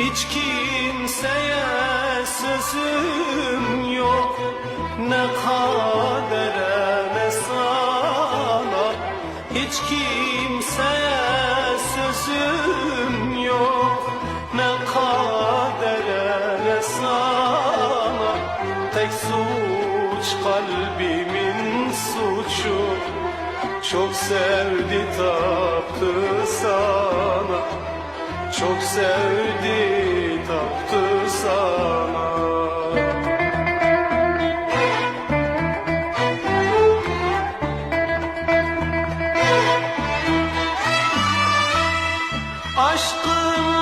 Hiç kimseye sözüm yok. Ne kadere ne sana. Hiç kimseye sözüm yok. Ne kadere ne sana. Tek suç kalbimin suçu. Çok sevdi taptı çok sevdi taptı sana. Aşkın